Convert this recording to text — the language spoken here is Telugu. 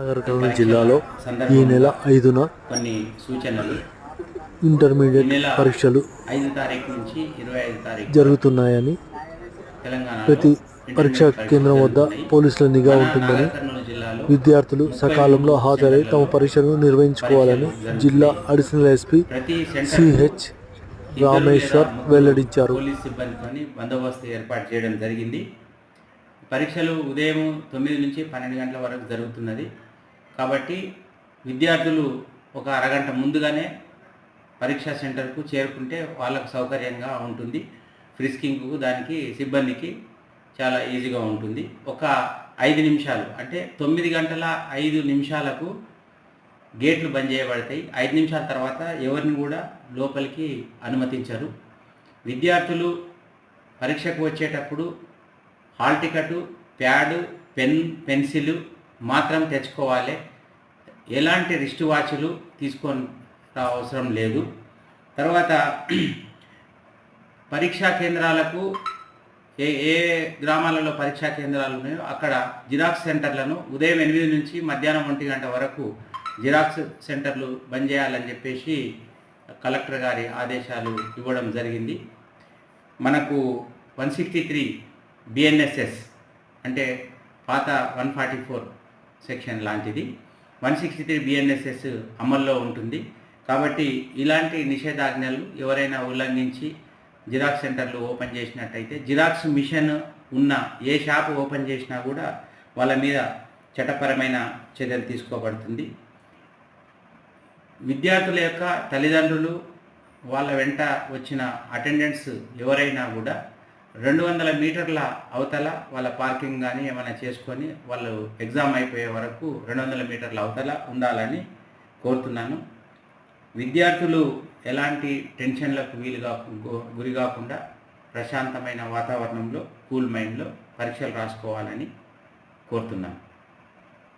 నగర్ కర్నూలు జిల్లాలో ఈ నెల ఐదున కొన్ని సూచనలు. ఇంటర్మీడియట్ పరీక్షలు ఐదు తారీఖు నుంచి ఇరవై ఐదు తారీఖు జరుగుతున్నాయని ప్రతి పరీక్షా కేంద్రం వద్ద పోలీసుల నిఘా ఉంటుందని విద్యార్థులు సకాలంలో హాజరై తమ పరీక్షలను నిర్వహించుకోవాలని జిల్లా అడిషనల్ ఎస్పీ సిహెచ్ రామేశ్వర్ వెల్లడించారు. పోలీస్ సిబ్బందితోని బందోబస్తు ఏర్పాటు చేయడం జరిగింది. పరీక్షలు ఉదయం తొమ్మిది నుంచి పన్నెండు గంటల వరకు జరుగుతున్నది. కాబట్టి విద్యార్థులు ఒక అరగంట ముందుగానే పరీక్షా సెంటర్కు చేరుకుంటే వాళ్ళకు సౌకర్యంగా ఉంటుంది. ఫ్రిస్కింగ్కు దానికి సిబ్బందికి చాలా ఈజీగా ఉంటుంది. ఒక ఐదు నిమిషాలు అంటే తొమ్మిది గంటల ఐదు నిమిషాలకు గేట్లు బంద్ చేయబడతాయి. ఐదు నిమిషాల తర్వాత ఎవరిని కూడా లోపలికి అనుమతించరు. విద్యార్థులు పరీక్షకు వచ్చేటప్పుడు hall ticket pad pen pencil మాత్రం తెచ్చుకోవాలి. ఎలాంటి రిస్ట్ వాచ్లు తీసుకొని అవసరం లేదు. తర్వాత పరీక్షా కేంద్రాలకు ఏ ఏ గ్రామాలలో పరీక్షా కేంద్రాలు ఉన్నాయో అక్కడ జిరాక్స్ సెంటర్లను ఉదయం ఎనిమిది నుంచి మధ్యాహ్నం ఒంటి గంట వరకు జిరాక్స్ సెంటర్లు బంద్ చేయాలని చెప్పేసి కలెక్టర్ గారి ఆదేశాలు ఇవ్వడం జరిగింది. మనకు వన్ సిక్స్టీ త్రీ బిఎన్ఎస్ఎస్ అంటే పాత వన్ ఫార్టీ ఫోర్ సెక్షన్ లాంటిది వన్ సిక్స్టీ త్రీ బిఎన్ఎస్ఎస్ అమల్లో ఉంటుంది. కాబట్టి ఇలాంటి నిషేధాజ్ఞలు ఎవరైనా ఉల్లంఘించి జిరాక్స్ సెంటర్లు ఓపెన్ చేసినట్టయితే జిరాక్స్ మిషన్ ఉన్న ఏ షాపు ఓపెన్ చేసినా కూడా వాళ్ళ మీద చట్టపరమైన చర్యలు తీసుకోబడుతుంది. విద్యార్థుల యొక్క తల్లిదండ్రులు వాళ్ళ వెంట వచ్చిన అటెండెంట్స్ ఎవరైనా కూడా రెండు వందల మీటర్ల అవతల వాళ్ళ పార్కింగ్ కానీ ఏమైనా చేసుకొని వాళ్ళు ఎగ్జామ్ అయిపోయే వరకు రెండు వందల మీటర్ల అవతల ఉండాలని కోరుతున్నాను. విద్యార్థులు ఎలాంటి టెన్షన్లకు వీలుగా గురి కాకుండా ప్రశాంతమైన వాతావరణంలో కూల్ మైండ్లో పరీక్షలు రాసుకోవాలని కోరుతున్నాను.